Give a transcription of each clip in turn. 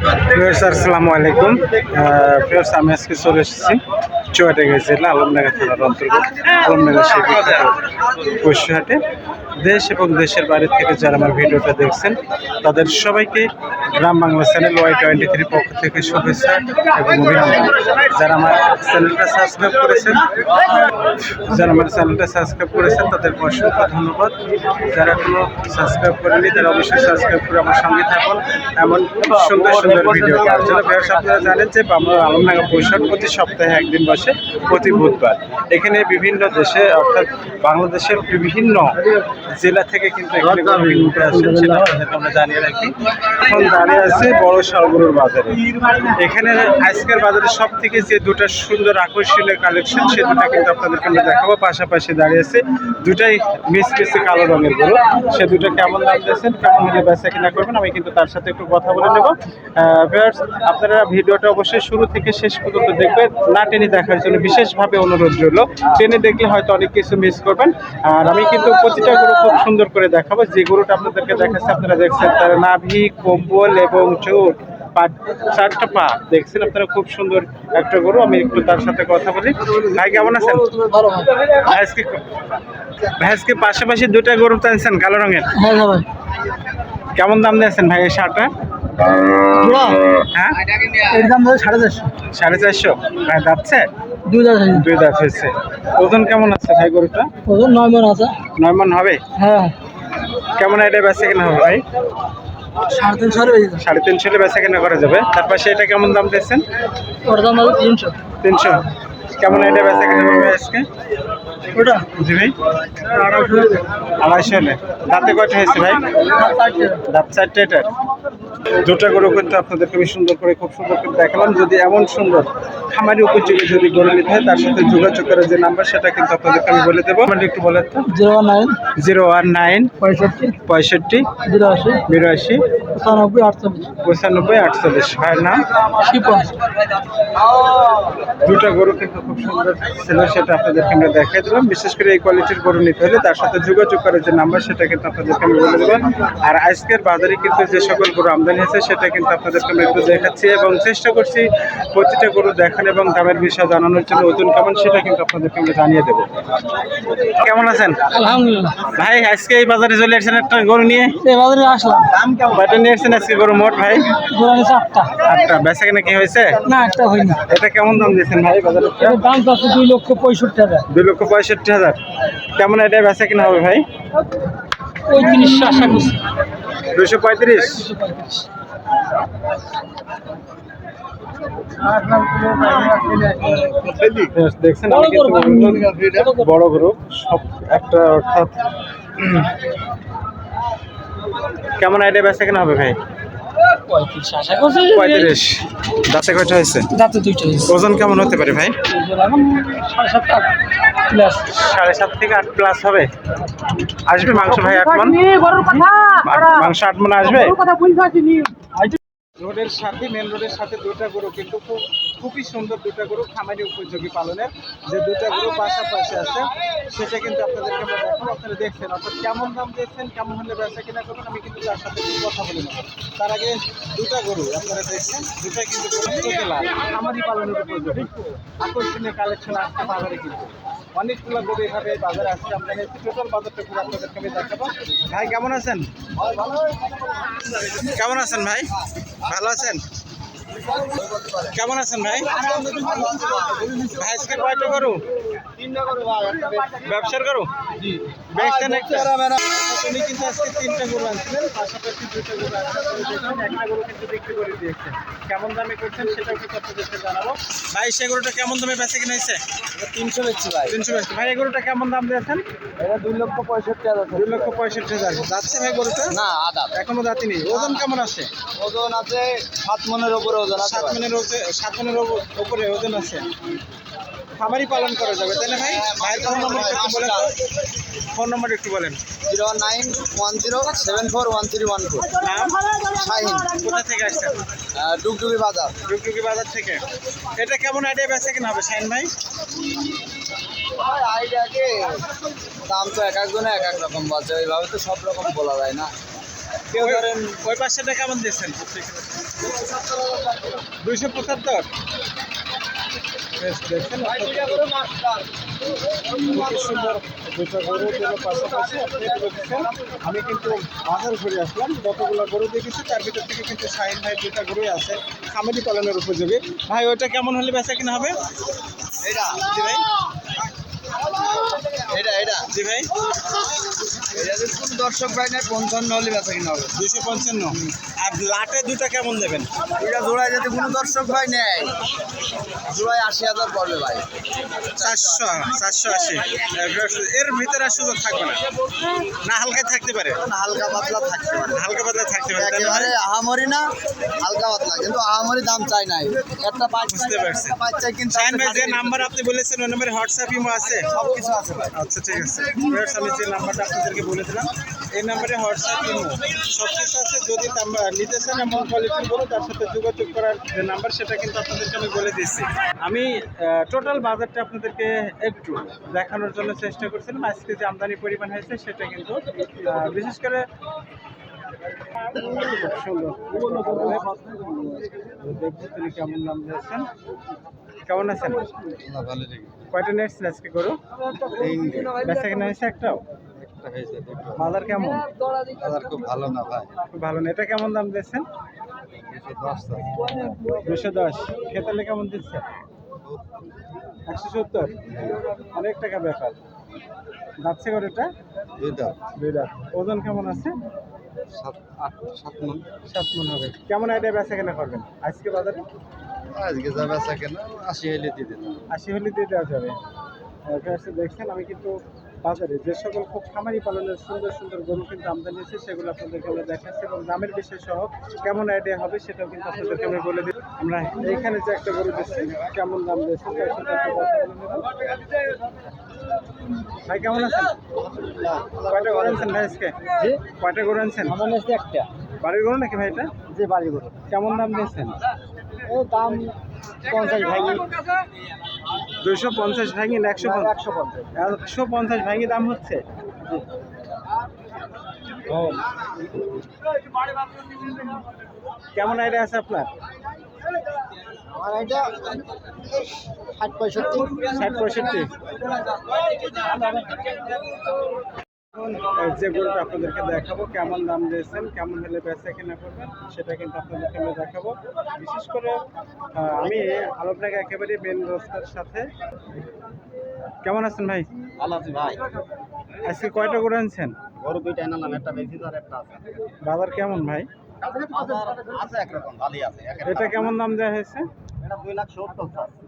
ফিরোজ আসসালামু আলাইকুম। ফিরোজ আমি আজকে চলে এসেছি চুয়াটে গেছিলাম আলমডাঙ্গা থানার অন্তর্গত। আলমডাঙ্গা সেই পশুহাটে দেশ এবং দেশের বাইরে থেকে যারা আমার ভিডিওটা দেখছেন, তাদের সবাইকে Gram Bangla channel Y twenty three পক্ষ থেকে শুভেচ্ছা এবং অভিনন্দন। যারা আমার চ্যানেলটা সাবস্ক্রাইব করেছেন, যারা আমার চ্যানেলটা সাবস্ক্রাইব করেছেন, তাদেরকে অসংখ্য ধন্যবাদ। যারা এখনও সাবস্ক্রাইব করেনি তারা অবশ্যই সাবস্ক্রাইব করে আমার সঙ্গে থাকুন। এমন সুন্দর সুন্দর ভিডিও। পাওয়ার আপনারা জানেন যে আমরা আলমনাগা পরিষদ প্রতি সপ্তাহে একদিন বসে, প্রতি বুধবার। এখানে বিভিন্ন দেশে, অর্থাৎ বাংলাদেশের বিভিন্ন জেলা থেকে কিন্তু আমরা জানিয়ে রাখি। এখন দাঁড়িয়ে আছে বড় সালগরুর বাজারে। এখানে আজকের বাজারে সব থেকে যে দুটো সুন্দর আকর্ষণীয় কালেকশন সে দুটো কিন্তু আপনাদেরকে আমরা দেখাবো। পাশাপাশি দাঁড়িয়ে আছে দুটাই মিস মিসে কালো রঙের গরু। সে দুটো কেমন দাম দিয়েছেন, কেমন হলে বেচা কিনা করবেন, আমি কিন্তু তার সাথে একটু কথা বলে নেব। আপনারা ভিডিওটা অবশ্যই শুরু থেকে শেষ পর্যন্ত দেখবেন, না টেনে দেখার জন্য বিশেষভাবে অনুরোধ রইল। টেনে দেখলে হয়তো অনেক কিছু মিস করবেন। আর আমি কিন্তু প্রতিটা গরু খুব সুন্দর করে দেখাবো। যে গরুটা আপনাদেরকে দেখাচ্ছে আপনারা দেখছেন তার নাভি কম্বল এবং চোট। চারটা পা। দেখছেন আপনারা খুব সুন্দর একটা গরু আমি একটু তার সাথে কথা বলি। ভাই কেমন আছেন? আজকে ভাই পাশাপাশি দুটা গরু টানছেন কালো রঙের। হ্যাঁ কেমন দাম দিয়েছেন ভাই এই শার্টটা হ্যাঁ? এর দাম ধরে সাড়ে চারশো। সাড়ে চারশো? ভাই যাচ্ছে? দুই হাজার দুই দাঁত হয়েছে। ওজন কেমন আছে ভাই গরুটা? ওজন নয় মন আছে। নয় মন হবে? হ্যাঁ। কেমন এটা বেচা কেনা হবে ভাই? সাড়ে তিনশো সাড়ে তিনশো বেচা কেনা করা যাবে। তার পাশে এটা কেমন দাম দিয়েছেন? ওর দাম আছে তিনশো। তিনশো। কেমন এটা বেচা কেনা হবে আজকে? ওটা? জি ভাই। আড়াইশো হলে। দাঁতে কয়টা হয়েছে ভাই। দাঁত চারটে। এটার দুটা গরু কিন্তু আপনাদেরকে আমি সুন্দর করে খুব সুন্দর করে দেখালাম। যদি এমন সুন্দর খামারি উপযোগী যদি গরু নিতে হয় তার সাথে যোগাযোগ করার যে নাম্বার সেটা কিন্তু আপনাদেরকে আমি বলে দেবো। আমার একটু বলেন তো zero nine. Zero one nine. পঁয়ষট্টি। পঁয়ষট্টি। জিরো আশি বিরাশি। পঁচানব্বই আটচল্লিশ। পঁচানব্বই আটচল্লিশ। নাম? শিপন। দুটা গরু কিন্তু খুব সুন্দর ছিল সেটা আপনাদেরকে আমরা দেখাই দিলাম। বিশেষ করে এই কোয়ালিটির গরু নিতে হলে তার সাথে যোগাযোগ করার যে নাম্বার সেটা কিন্তু আপনাদেরকে আমি বলে দেবো। আর আজকের বাজারে কিন্তু যে সকল গরু আমদানি হয়েছে সেটা কিন্তু আপনাদেরকে আমি একটু দেখাচ্ছি এবং চেষ্টা করছি প্রতিটা গরু দেখান এবং দামের বিষয় জানানোর জন্য ওজন কেমন সেটা কিন্তু আপনাদেরকে আমরা জানিয়ে দেবো। কেমন আছেন? আলহামদুলিল্লাহ। ভাই আজকে এই বাজারে চলে আসছেন একটা গরু নিয়ে? এই বাজারে আসলাম। কয়টা নিয়ে এসছেন আজকে গরু মোট ভাই? জোড়া নিচ্ছে আটটা। আটটা। বেচা কিনা কি হয়েছে? না একটা হয়নি। এটা কেমন দাম দিয়েছেন ভাই বাজারে দাম তো আছে দুই লক্ষ পঁয়ষট্টি হাজার। দুই লক্ষ পঁয়ষট্টি হাজার। কেমন এটা বেচা কিনা হবে ভাই? পঁয়ত্রিশশো আশা করছি। দুশো পঁয়ত্রিশ। দেখছেন বড় গ্রুপ সব একটা অর্থাৎ কেমন আইডিয়া বেচা কেনা হবে ভাই? পঁয়ত্রিশ আশা করছি দাঁতে কয়টা হয়েছে? দাঁতে দুইটা ওজন কেমন হতে পারে ভাই? সাড়ে সাতটা। প্লাস সাড়ে সাত থেকে আট প্লাস হবে। আসবে মাংস ভাই আট মন? মাংস আট মন আসবে? রোডের সাথে মেন রোডের সাথে দুটা গরু কিন্তু খুব খুবই সুন্দর দুটা গরু খামারি উপযোগী পালনের। যে দুটা গরু পাশাপাশি আছে সেটা কিন্তু আপনাদেরকে আমরা দেখাবো। আপনারা দেখছেন অর্থাৎ কেমন দাম দেখছেন কেমন হলে ব্যবসা কিনা করবেন আমি কিন্তু তার সাথে কথা বলে নেব। তার আগে দুটা গরু আপনারা দেখছেন দুটাই কিন্তু খামারি পালনের উপযোগী। আকর্ষণীয় কালেকশন আসছে বাজারে কিন্তু। অনেকগুলো গরু এভাবে বাজারে আসছে আমরা টোটাল বাজারটা পুরো আপনাদেরকে আমি দেখাবো। ভাই, কেমন আছেন? কেমন আছেন ভাই? ভালো আছেন? কেমন আছেন ভাই? ভাই, আজকে কয়টা করু ব্যবসার করু? তুমি কিন্তু আজকে তিনটা গরু আনছিলেন পাশাপাশি দুটো গরু একটা গরু কিন্তু বিক্রি করে দিয়েছেন কেমন দামে করছেন সেটাও কিন্তু আপনাদেরকে জানাব ভাই সে গরুটা কেমন দামে বেচে কিনা হয়েছে? তিনশো বেচছি। ভাই তিনশো বেচছে ভাই এই গরুটা কেমন দাম দিয়েছেন? এটা দুই লক্ষ পঁয়ষট্টি হাজার। দুই লক্ষ পঁয়ষট্টি হাজার যাচ্ছে ভাই গরুটা? না আদা। এখনও দাঁতি নেই। ওজন কেমন আছে? ওজন আছে সাত মনের ওপরে ওজন আছে সাত মনের সাত মনের ওপ- ওপরে ওজন আছে। খামারই পালন করা যাবে তাই না ভাই? ভাইয়ের ফোন নম্বর একটু বলেন তো। ফোন নম্বর একটু বলেন। Zero nine one zero seven four one three one four. নাম? শাহিন। কোথা থেকে আসছেন? ডুগডুগি বাজার। টুকটুকি বাজার থেকে। এটা কেমন আইডিয়া বেচা কিনা হবে শাইন ভাই? আইডিয়াকে দাম তো এক একজনে এক এক রকম বলছে ওইভাবে তো সব রকম বলা যায় না। কেউ ধরেন ওই পাশেটা কেমন দিয়েছেন? দুইশো পঁচাত্তর। খুবই সুন্দর দুটো গরু দিল পাশাপাশি আপনি দেখছেন আমি কিন্তু বাজার ঘুরে আসলাম যতগুলো গরু দেখেছি তার ভিতর থেকে কিন্তু শাহিন ভাই দুটা গরুই আছে খামারি পালনের উপযোগী। ভাই ওটা কেমন হলে বেচা কিনা হবে? এটা ভাই। ভাই? এটা কোনো দর্শক ভাই নেয় পঞ্চান্ন হলে বেচা কিনা হবে। দুইশো পঞ্চান্ন। আর লাটে কেমন দেবেন? এটা জোড়ায় যদি কোনো দর্শক ভাই নেয় জোড়ায় আশি হাজার পড়বে ভাই। চারশো চারশো আশি। এর ভিতরে সুযোগ থাকবে না। না হালকায় থাকতে পারে। হালকা পাতলা থাকতে পারে। হালকা পাতলা থাকতে পারে তাহলে একেবারে আহামরি না হালকা পাতলা। কিন্তু আহামরি দাম চাই নাই। একটা বাচ্চা বুঝতে পারছি। একটা বাচ্চা কিন্তু যে নাম্বার আপনি বলেছেন ওই নাম্বারে হোয়াটসঅ্যাপ ইমো আছে? সব কিছু আছে আচ্ছা ঠিক আছে। Viewers, আমি যে নাম্বারটা আপনাদেরকে বলে দিলাম এই নাম্বারে হোয়াটসঅ্যাপ ইমো সব কিছু আছে। যদি নিতে চান এমন কোয়ালিটির বলো তার সাথে যোগাযোগ করার নাম্বার সেটা কিন্তু আপনাদেরকে আমি বলে দিচ্ছি আমি টোটাল বাজারটা আপনাদেরকে একটু দেখানোর জন্য চেষ্টা করছিলাম। আজকে যে আমদানি পরিমাণ হয়েছে সেটা কিন্তু বিশেষ করে সুন্দর। কেমন নাম দিয়েছেন কেমন আছেন? ভালো কয়টা নেটস আজকে করো বেচা কেনা হয়েছে একটাও? বাজার কেমন? বাজার খুব ভালো না ভাই। খুব ভালো না। এটা কেমন দাম দিচ্ছেন দুশো দশ খেতালে কেমন দিচ্ছে? একশো সত্তর? অনেক টাকা ব্যাপার। যাচ্ছে করে এটা দুইটা দুইটা ওজন কেমন আছে? সাত আট সাত মন। সাত মন হবে। কেমন আইডিয়া বেচা কেনা করবেন আজকে বাজারে? আজকে যা বেচা কেন আশি হইলে দিয়ে দিতাম। আশি হলে দিয়ে দেওয়া যাবে। দেখছেন আমি কিন্তু বাজারে যে সকল খুব খামারি পালনের সুন্দর সুন্দর গরু কিন্তু আমদানি হয়েছে সেগুলো আপনাদেরকে আমরা দেখাচ্ছি এবং দামের বিষয় সহ কেমন আইডিয়া হবে সেটাও কিন্তু আপনাদেরকে আমি বলে দিই। আমরা এইখানে যে একটা গরু দিচ্ছি কেমন দাম দিয়েছে তার সাথে। ভাই কেমন আছেন? কয়টা গরু আনছেন ভাই আজকে? কয়টা গরু আনছেন? আমার একটা। বাড়ির গরু নাকি ভাই এটা? যে বাড়ি করে কেমন দাম দিয়েছেন? দাম পঞ্চাশ দুইশো পঞ্চাশ ভাঙি না একশো পঞ্চাশ? একশো পঞ্চাশ। একশো পঞ্চাশ ভাঙি দাম হচ্ছে? কেমন আইডিয়া আছে আপনার? আমার এটা ষাট পঁয়ষট্টি। ষাট পঁয়ষট্টি। এই যে গরুটা আপনাদেরকে দেখাবো কেমন দাম দিয়েছেন কেমন হলে বেচা কিনা করবেন সেটা কিন্তু আপনাদেরকে আমি দেখাবো। বিশেষ করে আমি আলোকনাকে একেবারে মেন রাস্তার সাথে। কেমন আছেন ভাই? ভালো আছে ভাই। আজকে কয়টা গরু আনছেন? গরু দুইটা এনালাম একটা বেশি আর একটা আছে। বাজার কেমন ভাই? আছে একরকম ভালোই আছে এটা কেমন দাম দেওয়া হয়েছে? এটা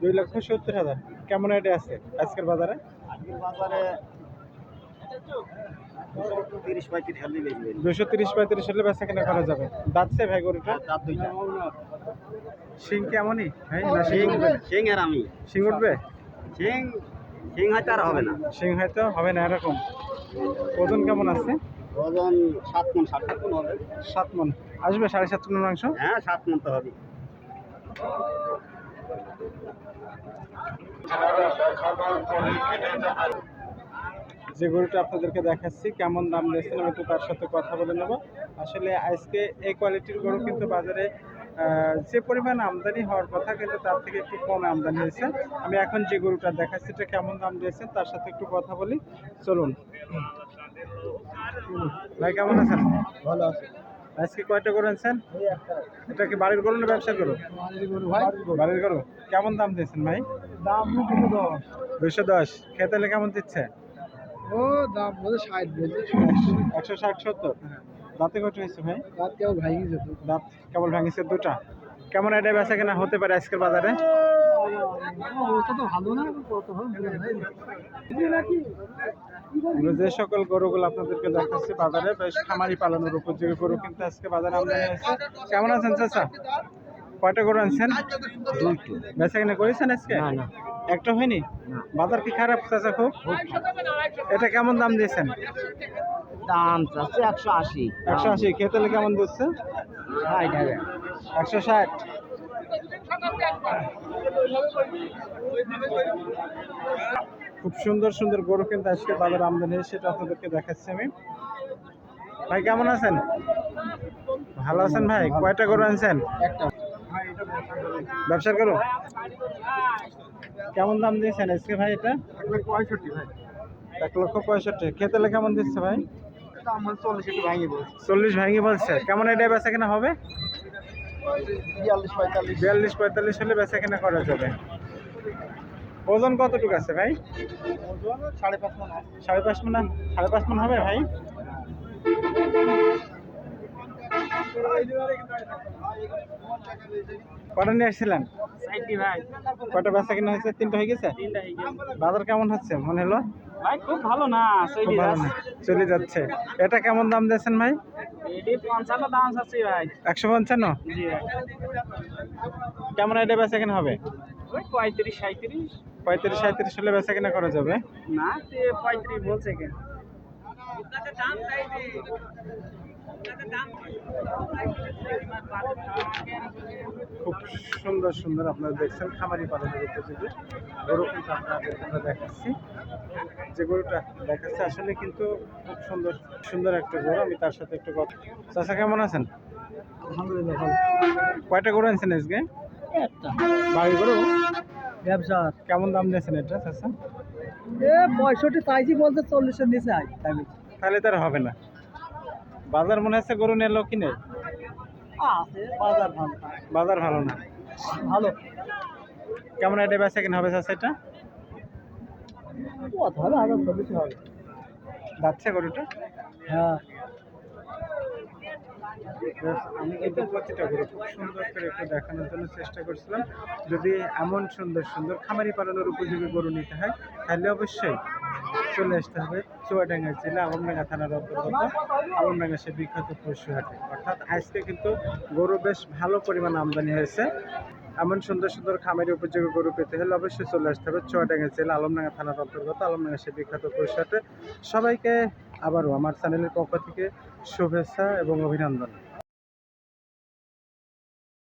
দুই লক্ষ সত্তর হাজার। কেমন আইডিয়া আছে আজকের বাজারে? আজকের বাজারে তিরিশ পঁয়ত্রিশ হলে বেশি দুশো তিরিশ পঁয়ত্রিশ হলে বেচা কিনা করা যাবে? দাচ্ছে ভাই গরুটা? দুইটা। সিং কেমনই ভাই না সিং উঠবে? না? আর আমি। সিং উঠবে? সিং সিং হয়তো আর হবে না। সিং হয়তো হবে না এরকম। ওজন কেমন আছে? ওজন সাত মন সাত মন হবে। সাত মন। আসবে সাড়ে সাত মন মাংস? হ্যাঁ সাত মন তো হবে। যে গরুটা আপনাদেরকে দেখাচ্ছি কেমন দাম দিয়েছেন আমি একটু তার সাথে কথা বলে নেব। আসলে আজকে এই কোয়ালিটির গরু কিন্তু বাজারে যে পরিমাণ আমদানি হওয়ার কথা কিন্তু তার থেকে একটু কম আমদানি হয়েছে। আমি এখন যে গরুটা দেখাচ্ছি এটা কেমন দাম দিয়েছেন তার সাথে একটু কথা বলি। চলুন। ভাই কেমন আছেন? ভালো আছে। আজকে কয়টা গরু আনছেন? এটা কি বাড়ির গরু না ব্যবসার গরু? বাড়ির গরু কেমন দাম দিয়েছেন ভাই? দাম দুশো দশ। খেতালে কেমন দিচ্ছে? ও দাম বলে ষাট বলছে একশো ষাট। সত্তর? দাঁতে কত হয়েছে ভাই? রাত কেউ ভাঙি যেত দাঁত কেবল ভাঙিছে দুটা। কেমন এটা বেচা কেনা হতে পারে আজকের বাজারে? আমরা যে সকল গরুগুলো আপনাদেরকে দেখাচ্ছি বাজারে বেশ খামারি পালনের উপযোগী গরু কিন্তু আজকে বাজারে হয়েছে। কেমন আছেন চাচা? কয়টা গরু আনছেন? বেচা কেনা করেছেন আজকে? না, না। একটা হয়নি? বাজার কি খারাপ চাচা খুব? এটা কেমন দাম দিয়েছেন? দাম চাচ্ছে একশো আশি। একশো আশি। খেতেলে কেমন হাজার একশো ষাট। খুব সুন্দর সুন্দর গরু কিন্তু আজকে বাজার আমদানি সেটা আপনাদেরকে দেখাচ্ছি আমি। ভাই কেমন আছেন? ভালো আছেন ভাই? কয়টা গরু আনছেন? একটা। ব্যবসা করো? কেমন দাম দিয়েছেন আজকে ভাই এটা? পঁয়ষট্টি ভাই। এক লক্ষ পঁয়ষট্টি। খেতেলে কেমন দিচ্ছে ভাই? চল্লিশ ভাঙি বলছে। কেমন এটা বেচা কেনা হবে? বিয়াল্লিশ পঁয়তাল্লিশ। হলে বেচা কেনা করা যাবে। ওজন কতটুকু আছে ভাই? সাড়ে পাঁচ মন সাড়ে পাঁচ মন সাড়ে পাঁচ মন হবে ভাই? কটা নিয়ে আসছিলেন? ভাই। কটা বেচা কেনা হয়েছে? তিনটা হয়ে গেছে? তিনটা বাজার কেমন হচ্ছে? মনে হলো? ভাই খুব ভালো না চলি যাচ্ছে। এটা কেমন দাম দিয়েছেন ভাই? একশো পঞ্চান্ন? কেমন এটা বেচা কেনা হবে? ওই পঁয়ত্রিশ সাঁত্রিশ পঁয়ত্রিশ সাঁত্রিশ হলে বেচা কেনা করা যাবে না পঁয়ত্রিশ বলছে কেন? খুব সুন্দর সুন্দর আপনারা দেখছেন খামারি পালনের উপযোগী। গরু কিন্তু আপনাদের আমরা দেখাচ্ছি। যে গরুটা দেখাচ্ছে আসলে কিন্তু খুব সুন্দর সুন্দর একটা গরু। আমি তার সাথে একটু কথা চাষা কেমন আছেন? আলহামদুলিল্লাহ ভালো। কয়টা গরু আনছেন আজকে? একটা। বাড়ি গরু? ব্যবসা কেমন দাম দিয়েছেন এটা চাষা এ পঁয়ষট্টি চাইছি বলতে চল্লিশের নিচে আই তাহলে তার হবে না। বাজার মনে হচ্ছে গরু নিয়ে লোক কিনে? বাজার ভালো। বাজার ভালো না। ভালো। কেমন এটা বেচা কিনা হবে চল্লিশ হবে? যাচ্ছে গরুটা? হ্যাঁ। আমি কিন্তু প্রতিটা গরু খুব সুন্দর করে একটু দেখানোর জন্য চেষ্টা করছিলাম। যদি এমন সুন্দর সুন্দর খামারি পালনের উপযোগী গরু নিতে হয় তাহলে অবশ্যই চলে আসতে হবে চুয়াডাঙ্গা জেলা আলমডাঙ্গা থানার অন্তর্গত। আলমডাঙ্গা সে বিখ্যাত পশু হাটে। অর্থাৎ আজকে কিন্তু গরু বেশ ভালো পরিমাণ আমদানি হয়েছে। এমন সুন্দর সুন্দর খামারি উপযোগী গরু পেতে হলে অবশ্যই চলে আসতে হবে চুয়াডাঙ্গা জেলা আলমডাঙ্গা থানার অন্তর্গত। আলমডাঙ্গা সে বিখ্যাত পশু হাটে। সবাইকে আবারও আমার চ্যানেলের পক্ষ থেকে শুভেচ্ছা এবং অভিনন্দন।